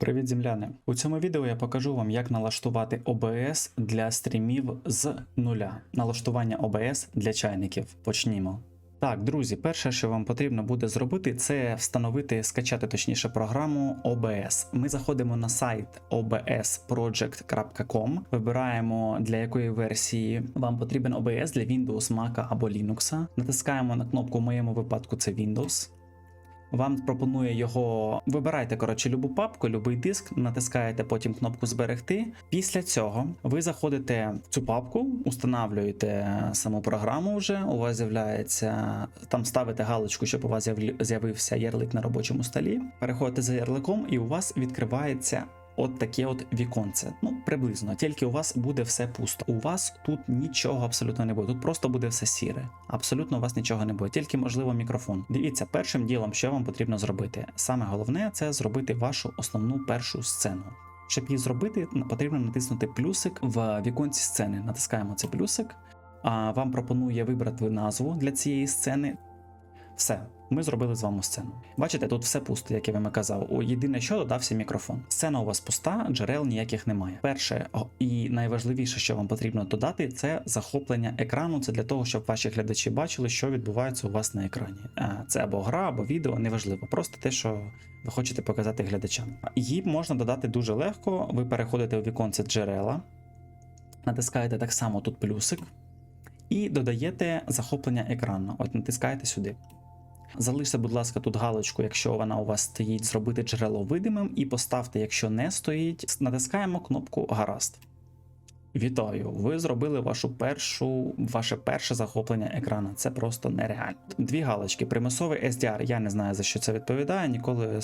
Привіт, земляни! У цьому відео я покажу вам, як налаштувати OBS для стрімів з нуля. Налаштування OBS для чайників. Почнімо. Так, друзі, перше, що вам потрібно буде зробити, це встановити, скачати точніше програму OBS. Ми заходимо на сайт obsproject.com, вибираємо для якої версії вам потрібен OBS для Windows, Mac або Linux. Натискаємо на кнопку в моєму випадку це Windows. Вам пропонує його. Вибирайте, коротше, любу папку, любий диск, натискаєте потім кнопку Зберегти. Після цього ви заходите в цю папку, устанавлюєте саму програму вже. У вас з'являється там ставите галочку, щоб у вас з'явився ярлик на робочому столі. Переходите за ярликом, і у вас відкривається. От таке от віконце. Ну, приблизно, тільки у вас буде все пусто. У вас тут нічого абсолютно не буде. Тут просто буде все сіре. Абсолютно у вас нічого не буде, тільки можливо мікрофон. Дивіться, першим ділом, що вам потрібно зробити. Саме головне це зробити вашу основну першу сцену. Щоб її зробити, потрібно натиснути плюсик в віконці сцени. Натискаємо цей плюсик. А вам пропонує вибрати назву для цієї сцени. Все, ми зробили з вами сцену. Бачите, тут все пусто, як я вам казав. О, єдине, що додався мікрофон. Сцена у вас пуста, джерел ніяких немає. Перше і найважливіше, що вам потрібно додати, це захоплення екрану. Це для того, щоб ваші глядачі бачили, що відбувається у вас на екрані. Це або гра, або відео, неважливо. Просто те, що ви хочете показати глядачам. Її можна додати дуже легко. Ви переходите у віконце джерела, натискаєте так само тут плюсик. І додаєте захоплення екрану. От натискаєте сюди. Залиште, будь ласка, тут галочку, якщо вона у вас стоїть, зробити джерело видимим, і поставте, якщо не стоїть, натискаємо кнопку Гаразд. Вітаю! Ви зробили вашу першу, ваше перше захоплення екрана. Це просто нереально. Дві галочки. Примусовий SDR. Я не знаю за що це відповідає, ніколи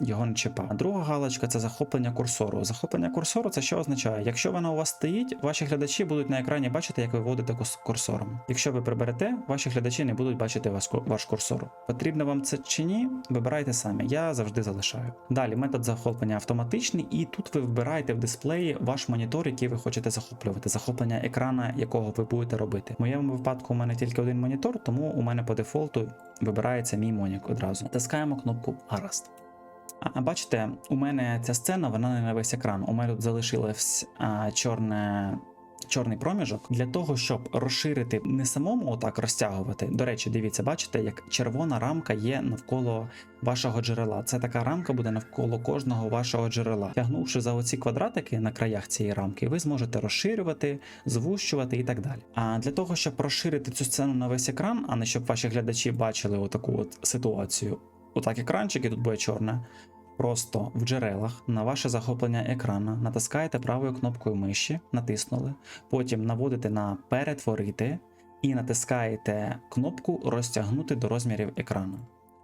його не чіпав. А друга галочка це захоплення курсору. Захоплення курсору це що означає? Якщо вона у вас стоїть, ваші глядачі будуть на екрані бачити, як ви водите курсором. Якщо ви приберете, ваші глядачі не будуть бачити ваш, курсор. Потрібно вам це чи ні? Вибирайте самі. Я завжди залишаю. Далі метод захоплення автоматичний, і тут ви вибираєте в дисплеї ваш монітор, який ви хочете захоплювати, захоплення екрана, якого ви будете робити. В моєму випадку у мене тільки один монітор, тому у мене по дефолту вибирається мій монік одразу. Натискаємо кнопку Гаразд. А бачите, у мене ця сцена, вона не на весь екран. У мене тут залишилось а, чорне. Чорний проміжок для того, щоб розширити не самому отак розтягувати. До речі, дивіться, бачите, як червона рамка є навколо вашого джерела. Це така рамка буде навколо кожного вашого джерела. Тягнувши за оці квадратики на краях цієї рамки, ви зможете розширювати, звущувати і так далі. А для того, щоб розширити цю сцену на весь екран, а не щоб ваші глядачі бачили отаку от ситуацію. Отак екранчик, і тут буде чорне. Просто в джерелах на ваше захоплення екрана натискаєте правою кнопкою миші, натиснули, потім наводите на перетворити і натискаєте кнопку розтягнути до розмірів екрану.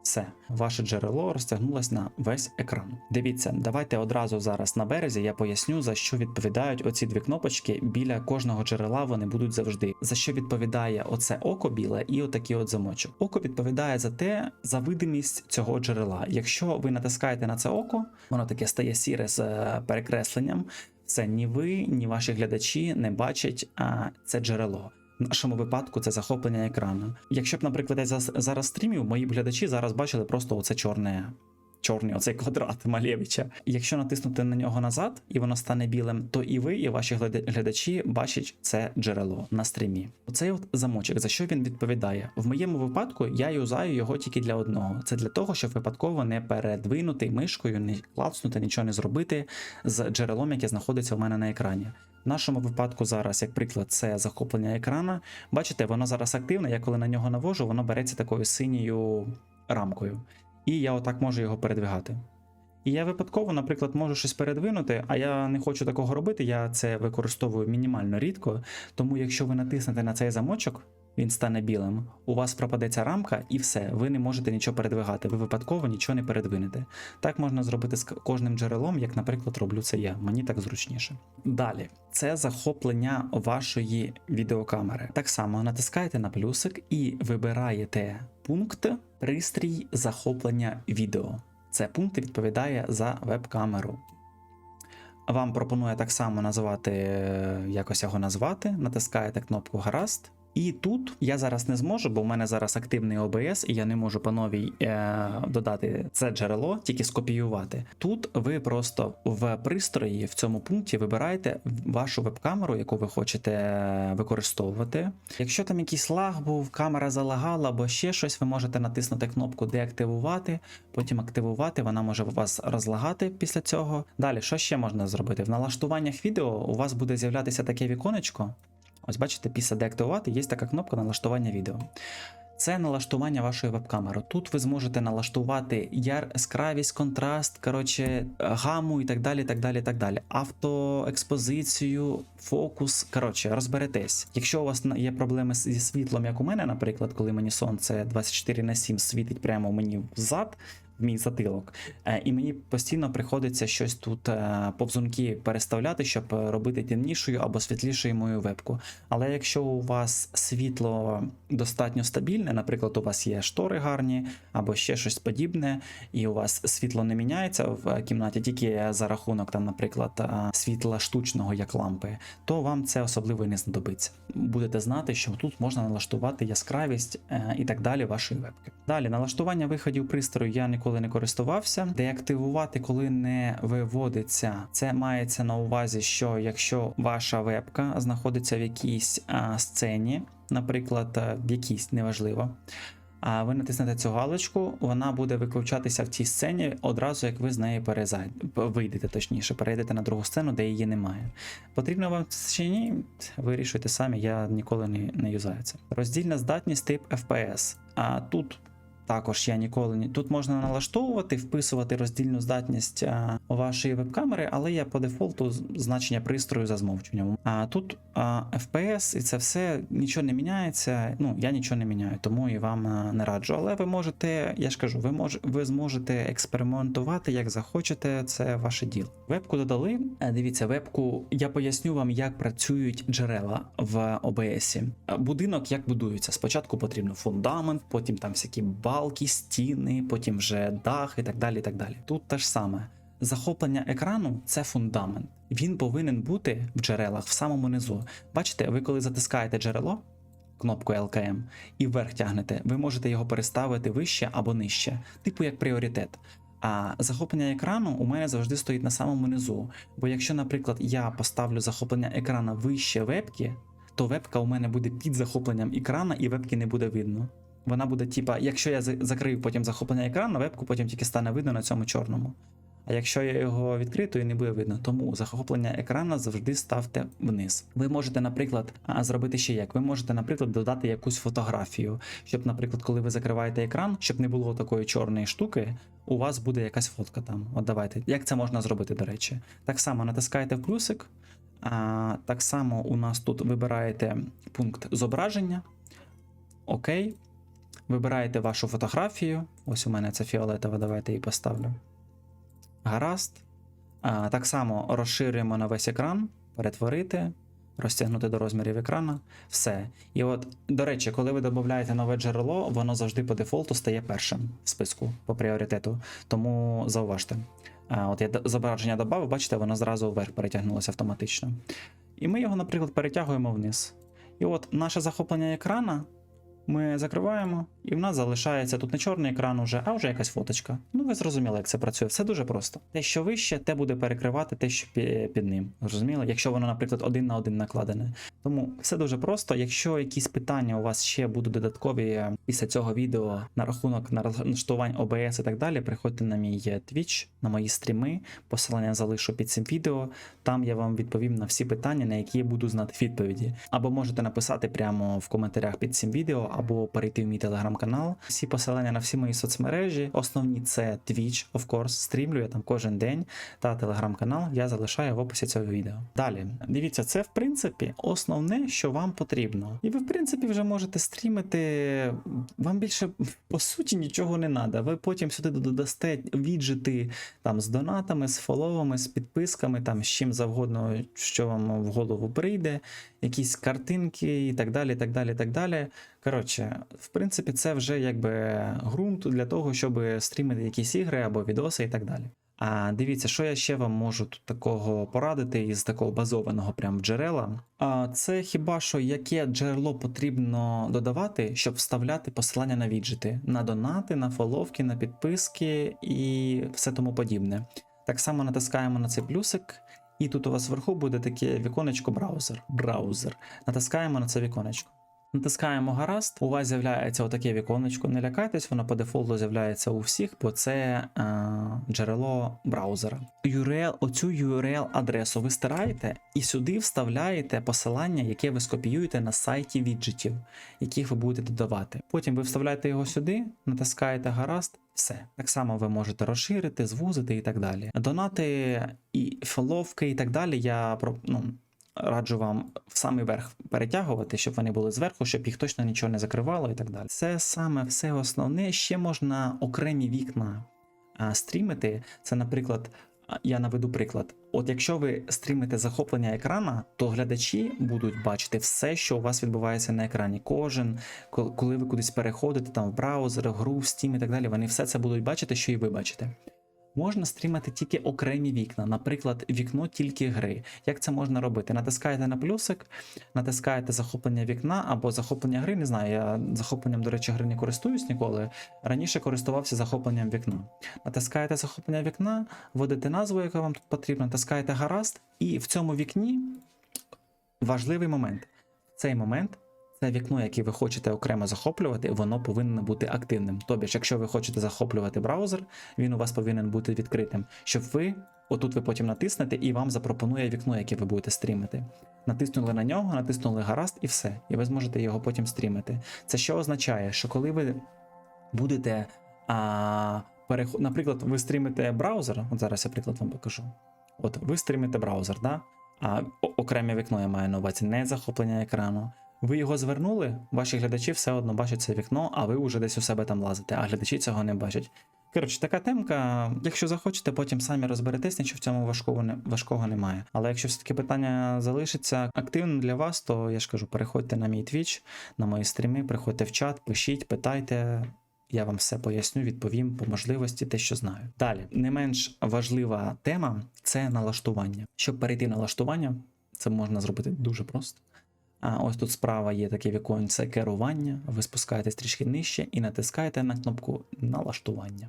Все, ваше джерело розтягнулось на весь екран. Дивіться, давайте одразу зараз на березі я поясню, за що відповідають оці дві кнопочки. Біля кожного джерела вони будуть завжди. За що відповідає оце око біле і отакий от замочок. Око відповідає за те, за видимість цього джерела. Якщо ви натискаєте на це око, воно таке стає сіре з е, перекресленням. Це ні ви, ні ваші глядачі не бачать а, це джерело. Нашому випадку це захоплення екрану. Якщо б, наприклад, я зараз стрімів, мої б глядачі зараз бачили просто оце чорне. Чорний оцей квадрат Малєвича. Якщо натиснути на нього назад і воно стане білим, то і ви, і ваші глядачі бачать це джерело на стрімі. Оцей от замочок, за що він відповідає? В моєму випадку я юзаю його тільки для одного. Це для того, щоб випадково не передвинути мишкою, не клацнути, нічого не зробити з джерелом, яке знаходиться у мене на екрані. В нашому випадку зараз, як приклад, це захоплення екрана. Бачите, воно зараз активне. Я коли на нього навожу, воно береться такою синьою рамкою. І я отак можу його передвигати. І я випадково, наприклад, можу щось передвинути, а я не хочу такого робити. Я це використовую мінімально рідко. Тому, якщо ви натиснете на цей замочок, він стане білим. У вас пропаде ця рамка, і все, ви не можете нічого передвигати. Ви випадково нічого не передвинете. Так можна зробити з кожним джерелом, як, наприклад, роблю це я. Мені так зручніше. Далі, це захоплення вашої відеокамери. Так само натискаєте на плюсик і вибираєте пункт пристрій захоплення відео. Це пункт відповідає за веб-камеру. Вам пропонує так само назвати, е, якось його назвати. Натискаєте кнопку Гаразд. І тут я зараз не зможу, бо в мене зараз активний OBS, і я не можу по новій е, додати це джерело, тільки скопіювати. Тут ви просто в пристрої в цьому пункті вибираєте вашу веб-камеру, яку ви хочете е, використовувати. Якщо там якийсь лаг був, камера залагала або ще щось, ви можете натиснути кнопку деактивувати, потім активувати. Вона може вас розлагати після цього. Далі, що ще можна зробити? В налаштуваннях відео у вас буде з'являтися таке віконечко. Ось бачите, після деактивувати є така кнопка налаштування відео. Це налаштування вашої веб-камери. Тут ви зможете налаштувати яскравість, контраст, коротше, гаму і так далі. так далі, так далі. Автоекспозицію, фокус. Коротше, розберетесь. Якщо у вас є проблеми зі світлом, як у мене, наприклад, коли мені сонце 24 на 7 світить прямо мені взад. В мій затилок, Е, і мені постійно приходиться щось тут е, повзунки переставляти, щоб е, робити темнішою або світлішою мою вебку. Але якщо у вас світло достатньо стабільне, наприклад, у вас є штори гарні або ще щось подібне, і у вас світло не міняється в кімнаті тільки за рахунок, там, наприклад, світла штучного, як лампи, то вам це особливо і не знадобиться. Будете знати, що тут можна налаштувати яскравість і так далі вашої вебки. Далі налаштування виходів пристрою я ніколи не користувався. Деактивувати, коли не виводиться, це мається на увазі, що якщо ваша вебка знаходиться в якійсь а, сцені, наприклад, е, в якійсь неважливо. А ви натиснете цю галочку, вона буде виключатися в цій сцені одразу, як ви з неї перезай... вийдете, точніше, перейдете на другу сцену, де її немає. Потрібно вам чи ні? Вирішуйте самі, я ніколи не, не юзаю це. Роздільна здатність тип FPS. А тут також я ніколи не тут можна налаштовувати, вписувати роздільну здатність а, вашої веб-камери, але я по дефолту значення пристрою за змовченням. А тут а, FPS і це все нічого не міняється. Ну я нічого не міняю, тому і вам а, не раджу. Але ви можете, я ж кажу, ви мож, ви зможете експериментувати як захочете. Це ваше діло. Вебку додали. Е, Дивіться, вебку. Я поясню вам, як працюють джерела в. Е, Будинок як будується. Спочатку потрібно фундамент, потім там всякі балки, стіни, потім вже дах і так далі. і так далі. Тут те ж саме. Захоплення екрану це фундамент. Він повинен бути в джерелах в самому низу. Бачите, ви коли затискаєте джерело, кнопку LKM, і вверх тягнете, ви можете його переставити вище або нижче, типу як пріоритет. А захоплення екрану у мене завжди стоїть на самому низу. Бо якщо, наприклад, я поставлю захоплення екрана вище вебки, то вебка у мене буде під захопленням екрана і вебки не буде видно. Вона буде, типа, якщо я закрию потім захоплення екрану, вебку потім тільки стане видно на цьому чорному. А якщо я його відкрию, то і не буде видно. Тому захоплення екрана завжди ставте вниз. Ви можете, наприклад, зробити ще як. Ви можете, наприклад, додати якусь фотографію, щоб, наприклад, коли ви закриваєте екран, щоб не було такої чорної штуки, у вас буде якась фотка там. От давайте. Як це можна зробити, до речі? Так само натискаєте в плюсик. А, так само у нас тут вибираєте пункт зображення. Окей. Вибираєте вашу фотографію. Ось у мене це фіолетова, давайте її поставлю. Гаразд. Так само розширюємо на весь екран, перетворити, розтягнути до розмірів екрана. Все. І от, до речі, коли ви додаєте нове джерело, воно завжди по дефолту стає першим в списку по пріоритету. Тому зауважте. От я зображення додав, бачите, воно зразу вверх перетягнулося автоматично. І ми його, наприклад, перетягуємо вниз. І от наше захоплення екрана ми закриваємо, і в нас залишається тут не чорний екран уже, а вже якась фоточка. Ну, ви зрозуміли, як це працює. Все дуже просто. Те, що вище, те буде перекривати те, що під ним. Зрозуміли? Якщо воно, наприклад, один на один накладене. Тому все дуже просто. Якщо якісь питання у вас ще будуть додаткові е, після цього відео на рахунок налаштувань OBS і так далі, приходьте на мій е, Twitch, на мої стріми. Посилання залишу під цим відео. Там я вам відповім на всі питання, на які я буду знати відповіді. Або можете написати прямо в коментарях під цим відео, або перейти в мій телеграм-канал. Всі посилання на всі мої соцмережі. Основні це Twitch, of course, стрімлю я там кожен день. Та телеграм-канал я залишаю в описі цього відео. Далі, дивіться, це в принципі основне, що вам потрібно. І ви, в принципі, вже можете стрімити. Вам більше по суті нічого не треба. Ви потім сюди додасте віджити там з донатами, з фоловами, з підписками, там з чим завгодно, що вам в голову прийде, якісь картинки і так далі. так далі, так далі. Коротше, в принципі, це вже якби ґрунт для того, щоб стрімити якісь ігри або відоси і так далі. А дивіться, що я ще вам можу тут такого порадити із такого базованого прям джерела. А це хіба що яке джерело потрібно додавати, щоб вставляти посилання на віджити, на донати, на фоловки, на підписки і все тому подібне. Так само натискаємо на цей плюсик, і тут у вас вверху буде таке віконечко браузер. Браузер. Натискаємо на це віконечко. Натискаємо гаразд, у вас з'являється отаке віконечко. Не лякайтесь, воно по дефолту з'являється у всіх, бо це е, джерело браузера. URL, оцю URL-адресу ви стираєте і сюди вставляєте посилання, яке ви скопіюєте на сайті віджитів, яких ви будете додавати. Потім ви вставляєте його сюди, натискаєте гаразд. Все так само ви можете розширити, звузити і так далі. Донати і фоловки і так далі. Я ну раджу вам в самий верх перетягувати, щоб вони були зверху, щоб їх точно нічого не закривало і так далі. Це саме все основне. Ще можна окремі вікна стрімити. Це, наприклад, я наведу приклад. От якщо ви стрімите захоплення екрана, то глядачі будуть бачити все, що у вас відбувається на екрані. Кожен, коли ви кудись переходите, там в браузер, гру, в Steam і так далі, вони все це будуть бачити, що і ви бачите. Можна стрімати тільки окремі вікна, наприклад, вікно тільки гри. Як це можна робити? Натискаєте на плюсик, натискаєте захоплення вікна або захоплення гри. Не знаю, я захопленням, до речі, гри не користуюсь ніколи. Раніше користувався захопленням вікна. Натискаєте захоплення вікна, вводите назву, яка вам тут потрібна, натискаєте гаразд, і в цьому вікні важливий момент. В цей момент це вікно, яке ви хочете окремо захоплювати, воно повинно бути активним. Тобто, якщо ви хочете захоплювати браузер, він у вас повинен бути відкритим, щоб ви. Отут ви потім натиснете і вам запропонує вікно, яке ви будете стрімити. Натиснули на нього, натиснули гаразд і все. І ви зможете його потім стрімити. Це що означає, що коли ви будете, а, переход... наприклад, ви стрімите браузер, от зараз я приклад вам покажу. От ви стрімите браузер, да? а окреме вікно я маю на увазі, не захоплення екрану. Ви його звернули, ваші глядачі все одно бачать це вікно, а ви вже десь у себе там лазите, а глядачі цього не бачать. Коротше, така темка. Якщо захочете, потім самі розберетесь, нічого в цьому важкого, не, важкого немає. Але якщо все-таки питання залишиться активним для вас, то я ж кажу, переходьте на мій Twitch, на мої стріми, приходьте в чат, пишіть, питайте. Я вам все поясню, відповім по можливості те, що знаю. Далі, не менш важлива тема це налаштування. Щоб перейти на налаштування, це можна зробити дуже просто. А ось тут справа є таке віконце керування. Ви спускаєтесь трішки нижче і натискаєте на кнопку налаштування.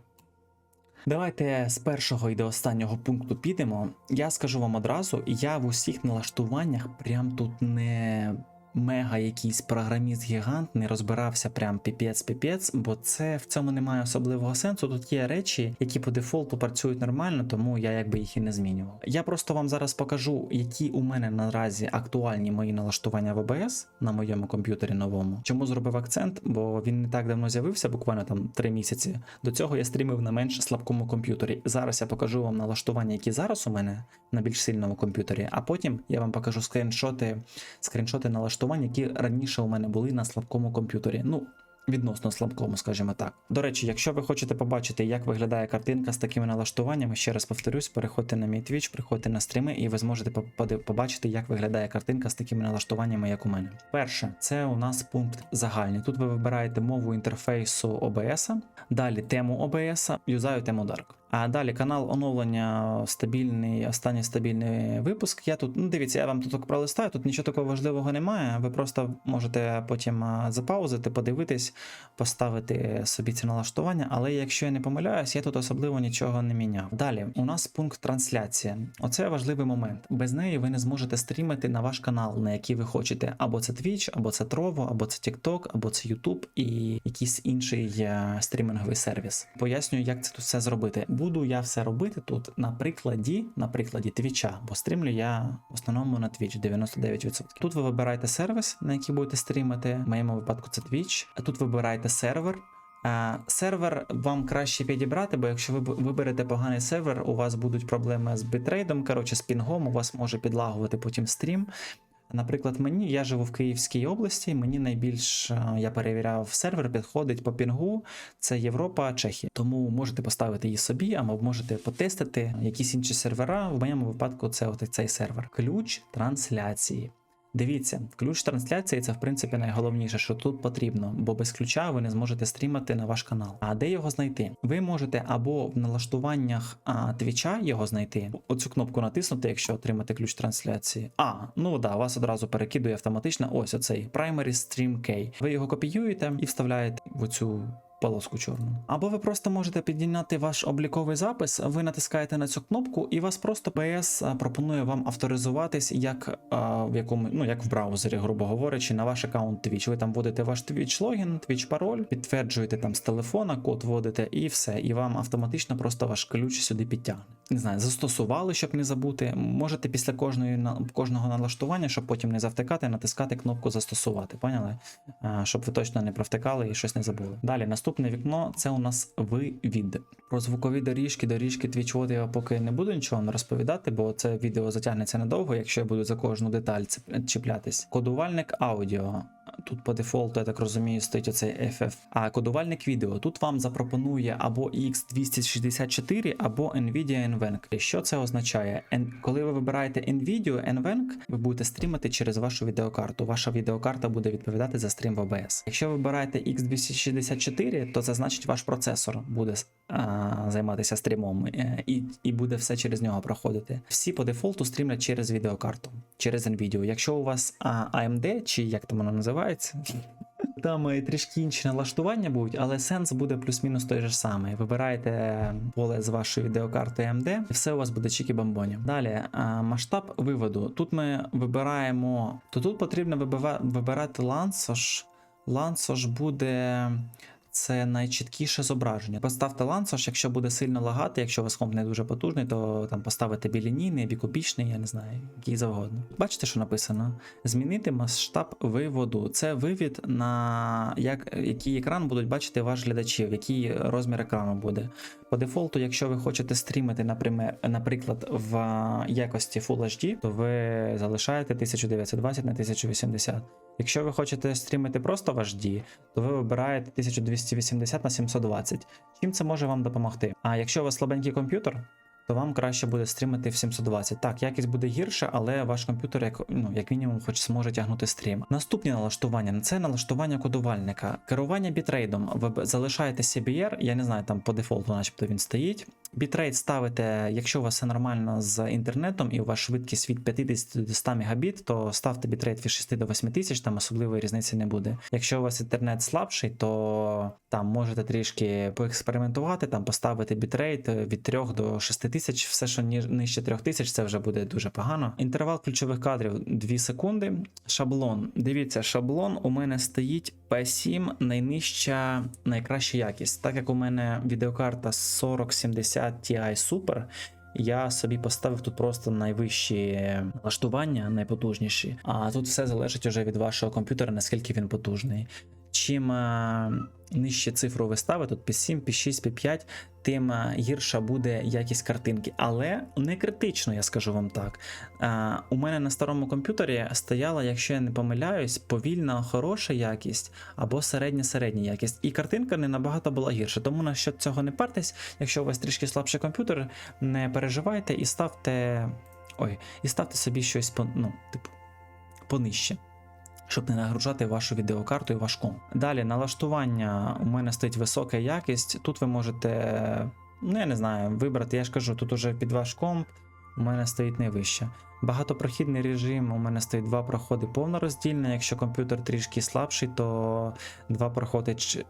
Давайте з першого і до останнього пункту підемо. Я скажу вам одразу, я в усіх налаштуваннях прям тут не мега якийсь програміст-гігант, не розбирався прям піпець-піпець, бо це в цьому немає особливого сенсу. Тут є речі, які по дефолту працюють нормально, тому я якби їх і не змінював. Я просто вам зараз покажу, які у мене наразі актуальні мої налаштування в OBS на моєму комп'ютері новому. Чому зробив акцент? Бо він не так давно з'явився, буквально там 3 місяці. До цього я стрімив на менш слабкому комп'ютері. Зараз я покажу вам налаштування, які зараз у мене на більш сильному комп'ютері, а потім я вам покажу скріншоти, скріншоти налаштувань, які раніше у мене були на слабкому комп'ютері. Ну. Відносно слабкому, скажімо так. До речі, якщо ви хочете побачити, як виглядає картинка з такими налаштуваннями, ще раз повторюсь, переходьте на мій Twitch, приходьте на стріми, і ви зможете побачити, як виглядає картинка з такими налаштуваннями, як у мене. Перше, це у нас пункт загальний. Тут ви вибираєте мову інтерфейсу OBS, далі тему OBS, юзаю тему Dark. А далі канал оновлення стабільний, останній стабільний випуск. Я тут, ну дивіться, я вам тут пролистаю, тут нічого такого важливого немає. Ви просто можете потім запаузити, подивитись, поставити собі ці налаштування. Але якщо я не помиляюсь, я тут особливо нічого не міняв. Далі у нас пункт трансляція. Оце важливий момент. Без неї ви не зможете стрімити на ваш канал, на який ви хочете. Або це Twitch, або це Trovo, або це TikTok, або це YouTube і якийсь інший е, стрімінговий сервіс. Пояснюю, як це тут все зробити. Буду я все робити тут на прикладі, на прикладі Твіча, бо стрімлю я в основному на Twitch 99%. Тут ви вибираєте сервіс, на який будете стрімити. В моєму випадку це. А тут вибираєте сервер. Сервер вам краще підібрати, бо якщо ви виберете поганий сервер, у вас будуть проблеми з бітрейдом, коротше, з пінгом, у вас може підлагувати потім стрім. Наприклад, мені я живу в Київській області. Мені найбільш е, я перевіряв сервер, підходить по пінгу. Це Європа, Чехія. Тому можете поставити її собі, або можете потестити якісь інші сервера. В моєму випадку це от цей сервер. Ключ трансляції. Дивіться, ключ трансляції це в принципі найголовніше, що тут потрібно, бо без ключа ви не зможете стрімати на ваш канал. А де його знайти? Ви можете або в налаштуваннях твіча його знайти, оцю кнопку натиснути, якщо отримати ключ трансляції. А, ну да, вас одразу перекидує автоматично. Ось оцей Primary Stream Key. Ви його копіюєте і вставляєте в оцю полоску чорну. Або ви просто можете підняти ваш обліковий запис, ви натискаєте на цю кнопку, і вас просто PS пропонує вам авторизуватись як а, в якому, ну як в браузері, грубо говорячи, на ваш аккаунт Twitch. Ви там вводите ваш Twitch логін, Twitch пароль, підтверджуєте там з телефона, код вводите, і все. І вам автоматично просто ваш ключ сюди підтягне. Не знаю, застосували, щоб не забути. Можете після кожної кожного налаштування, щоб потім не завтикати, натискати кнопку застосувати. Поняли? А, щоб ви точно не провтикали і щось не забули. Далі, наступне вікно це у нас вивід. Про звукові доріжки, доріжки Twitch я поки не буду нічого розповідати, бо це відео затягнеться недовго, якщо я буду за кожну деталь чіплятись. Кодувальник аудіо. Тут по дефолту, я так розумію, стоїть оцей FF. А кодувальник відео. Тут вам запропонує або X264, або NVIDIA NVENC. Що це означає? Коли ви вибираєте NVIDIA NVENC, ви будете стрімити через вашу відеокарту. Ваша відеокарта буде відповідати за стрім в OBS. Якщо ви вибираєте X264, то це значить ваш процесор буде а, займатися стрімом е, і, і буде все через нього проходити. Всі по дефолту стрімлять через відеокарту, через NVIDIA. Якщо у вас а, AMD, чи як там воно називається, там е, трішки інші налаштування будуть, але сенс буде плюс-мінус той же самий. Вибираєте поле з вашої відеокарти AMD, і все у вас буде чікі бомбоні. Далі масштаб виводу. Тут ми вибираємо, то тут потрібно вибирати лансош. Лансош буде. Це найчіткіше зображення. Поставте лансош, якщо буде сильно лагати, якщо вас комп не дуже потужний, то там поставите білінійний, бікубічний, я не знаю, який завгодно. Бачите, що написано? Змінити масштаб виводу. Це вивід на як, який екран будуть бачити ваші глядачі, який розмір екрану буде. По дефолту, якщо ви хочете стрімити, наприклад, в якості Full HD, то ви залишаєте 1920 на 1080. Якщо ви хочете стрімити просто в HD, то ви вибираєте 1280 на 720. Чим це може вам допомогти? А якщо у вас слабенький комп'ютер, то вам краще буде стрімити в 720. Так, якість буде гірше, але ваш комп'ютер, як, ну, як мінімум, хоч зможе тягнути стрім. Наступні налаштування це налаштування кодувальника. Керування бітрейдом. Ви залишаєте CBR, я не знаю, там по дефолту, начебто він стоїть. Бітрейт ставите, якщо у вас все нормально з інтернетом і у вас швидкість від 50 до 100 Мбіт, то ставте бітрейт від 6 до 8 тисяч, там особливої різниці не буде. Якщо у вас інтернет слабший, то там можете трішки поекспериментувати, там поставити бітрейт від 3 до 6 тисяч, все, що нижче 3 тисяч, це вже буде дуже погано. Інтервал ключових кадрів 2 секунди. Шаблон. Дивіться, шаблон у мене стоїть P7 найнижча, найкраща якість. Так як у мене відеокарта 4070 Ti Super, я собі поставив тут просто найвищі налаштування, найпотужніші. А тут все залежить уже від вашого комп'ютера, наскільки він потужний. Чим е, нижче цифру ви ставите, тут P7, P6, P5, тим е, гірша буде якість картинки. Але не критично, я скажу вам так. Е, у мене на старому комп'ютері стояла, якщо я не помиляюсь, повільна хороша якість або середня середня якість. І картинка не набагато була гірша. Тому на що цього не партесь, якщо у вас трішки слабший комп'ютер, не переживайте і ставте. Ой, і ставте собі щось по, ну, типу, понижче. Щоб не нагружати вашу відеокарту і ваш комп. Далі налаштування у мене стоїть висока якість. Тут ви можете, ну я не знаю, вибрати. Я ж кажу, тут уже під ваш комп у мене стоїть найвище. Багатопрохідний режим, у мене стоїть два проходи повнороздільне. Якщо комп'ютер трішки слабший, то два проходи ч-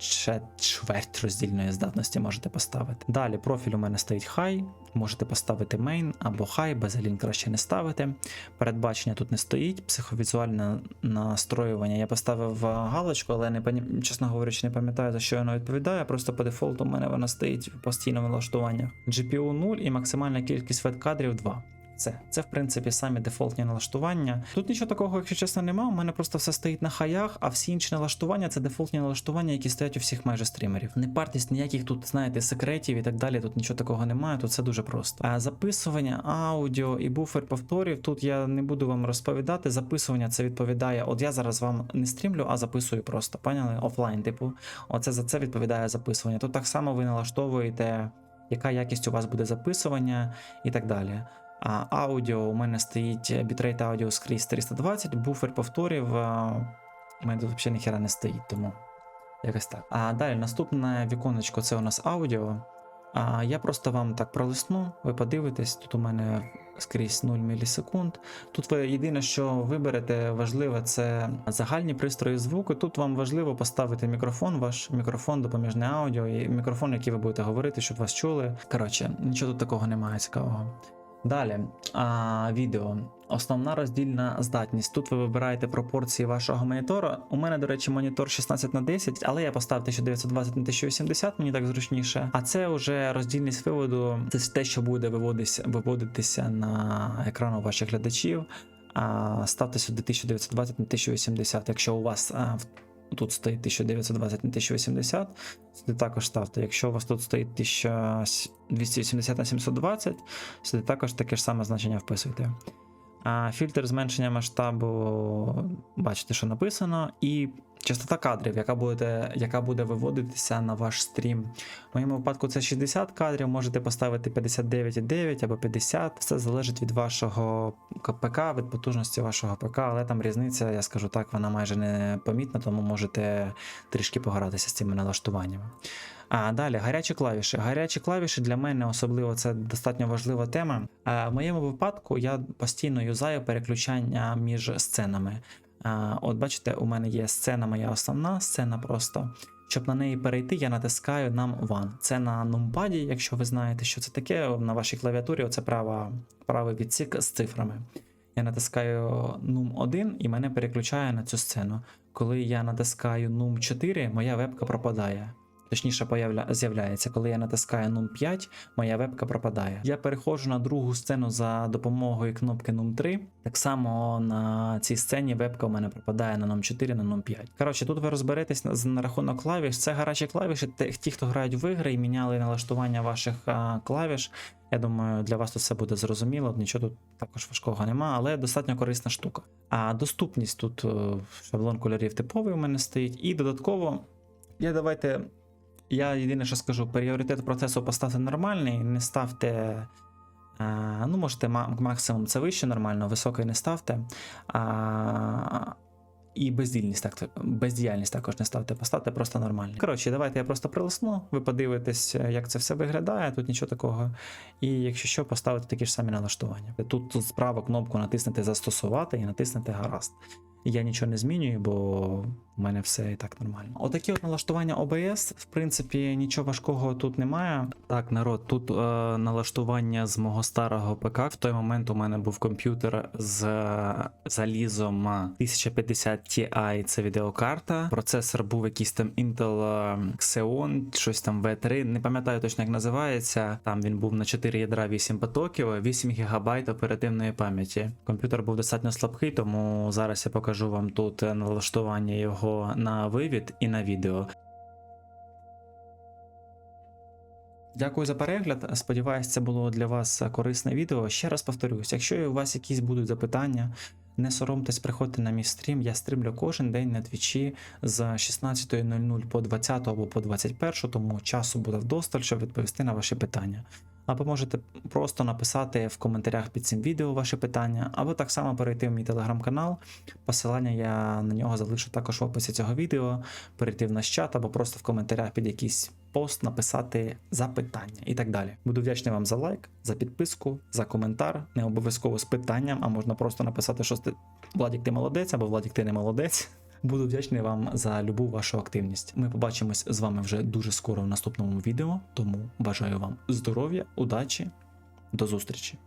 чверть роздільної здатності можете поставити. Далі профіль у мене стоїть high, можете поставити main або high, безалін краще не ставити. Передбачення тут не стоїть, психовізуальне настроювання. Я поставив е, галочку, але не чесно говорячи, не пам'ятаю за що воно відповідає. Просто по дефолту у мене вона стоїть в постійному налаштуваннях. GPU 0 і максимальна кількість веб-кадрів 2. Це, це, в принципі, самі дефолтні налаштування. Тут нічого такого, якщо чесно, немає. У мене просто все стоїть на хаях, а всі інші налаштування це дефолтні налаштування, які стоять у всіх майже стрімерів. Не партесь ніяких тут, знаєте, секретів і так далі. Тут нічого такого немає, тут все дуже просто. А записування аудіо і буфер повторів. Тут я не буду вам розповідати. Записування це відповідає. От я зараз вам не стрімлю, а записую просто. Поняли? Офлайн, типу. Оце за це відповідає записування. Тут так само ви налаштовуєте, яка якість у вас буде записування і так далі. Аудіо у мене стоїть бітрейт аудіо скрізь 320, буфер повторів. У мене тут взагалі ніхера не стоїть, тому якось так. А далі наступне віконечко це у нас аудіо. А я просто вам так пролисну, ви подивитесь, тут у мене скрізь 0 мілісекунд. Тут ви єдине, що виберете важливе, це загальні пристрої звуку. Тут вам важливо поставити мікрофон, ваш мікрофон, допоміжне аудіо і мікрофон, який ви будете говорити, щоб вас чули. Коротше, нічого тут такого немає цікавого. Далі, а, відео. Основна роздільна здатність. Тут ви вибираєте пропорції вашого монітора. У мене, до речі, монітор 16 на 10, але я поставив 1920 на 1080, мені так зручніше. А це вже роздільність виводу. Це те, що буде виводитися, виводитися на екран у ваших глядачів. А ставте сюди 1920 на 1080. Якщо у вас тут стоїть 1920 на 1080, сюди також ставте. Якщо у вас тут стоїть 1280 на 720, сюди також таке ж саме значення вписуйте. А фільтр зменшення масштабу, бачите, що написано, і частота кадрів, яка буде, яка буде виводитися на ваш стрім. В моєму випадку це 60 кадрів, можете поставити 59,9 або 50. Все залежить від вашого ПК, від потужності вашого ПК, але там різниця, я скажу так, вона майже не помітна, тому можете трішки погратися з цими налаштуваннями. А далі гарячі клавіші. Гарячі клавіші для мене особливо це достатньо важлива тема. А в моєму випадку я постійно юзаю переключання між сценами. От бачите, у мене є сцена, моя основна сцена просто. Щоб на неї перейти, я натискаю нам One. Це на нумпаді, якщо ви знаєте, що це таке. На вашій клавіатурі оце права, правий відсік з цифрами. Я натискаю Num 1 і мене переключає на цю сцену. Коли я натискаю Num 4, моя вебка пропадає. Точніше, появля... з'являється, коли я натискаю Num 5, моя вебка пропадає. Я переходжу на другу сцену за допомогою кнопки Num 3. Так само на цій сцені вебка у мене пропадає на Num 4, на Num 5. Коротше, тут ви розберетесь на, на рахунок клавіш. Це гарячі клавіші. Ті, хто грають в ігри і міняли налаштування ваших а, клавіш. Я думаю, для вас тут все буде зрозуміло, нічого тут також важкого нема, але достатньо корисна штука. А доступність тут е, шаблон кольорів типовий у мене стоїть. І додатково, я давайте. Я єдине, що скажу, пріоритет процесу поставте нормальний, не ставте. е, ну, можете максимум це вище нормально, високий не ставте. А, і бездільність, так, бездіяльність також не ставте, поставте просто нормально. Коротше, давайте я просто прилисну, ви подивитесь, як це все виглядає, тут нічого такого. І якщо що, поставити такі ж самі налаштування. Тут, тут справа кнопку натиснете застосувати і натиснете гаразд. Я нічого не змінюю, бо в мене все і так нормально. Отакі от налаштування OBS, в принципі, нічого важкого тут немає. Так, народ, тут е, налаштування з мого старого ПК. В той момент у мене був комп'ютер з е, залізом 1050 Ti, це відеокарта. Процесор був якийсь там Intel е, Xeon, щось там V3, не пам'ятаю точно, як називається. Там він був на 4 ядра 8 потоків, 8 ГБ оперативної пам'яті. Комп'ютер був достатньо слабкий, тому зараз я покажу вам тут налаштування його на вивід і на відео. Дякую за перегляд. Сподіваюсь, це було для вас корисне відео. Ще раз повторюсь, якщо у вас якісь будуть запитання, не соромтесь, приходьте на мій стрім. Я стрімлю кожен день на твічі з 16.00 по 20 або по 21, тому часу буде вдосталь, щоб відповісти на ваші питання. Або можете просто написати в коментарях під цим відео ваші питання, або так само перейти в мій телеграм-канал. Посилання я на нього залишу також в описі цього відео, перейти в наш чат, або просто в коментарях під якийсь пост написати запитання і так далі. Буду вдячний вам за лайк, за підписку, за коментар, не обов'язково з питанням, а можна просто написати, що ти Владік, ти молодець, або Владік, ти не молодець. Буду вдячний вам за любу вашу активність. Ми побачимось з вами вже дуже скоро в наступному відео. Тому бажаю вам здоров'я, удачі, до зустрічі!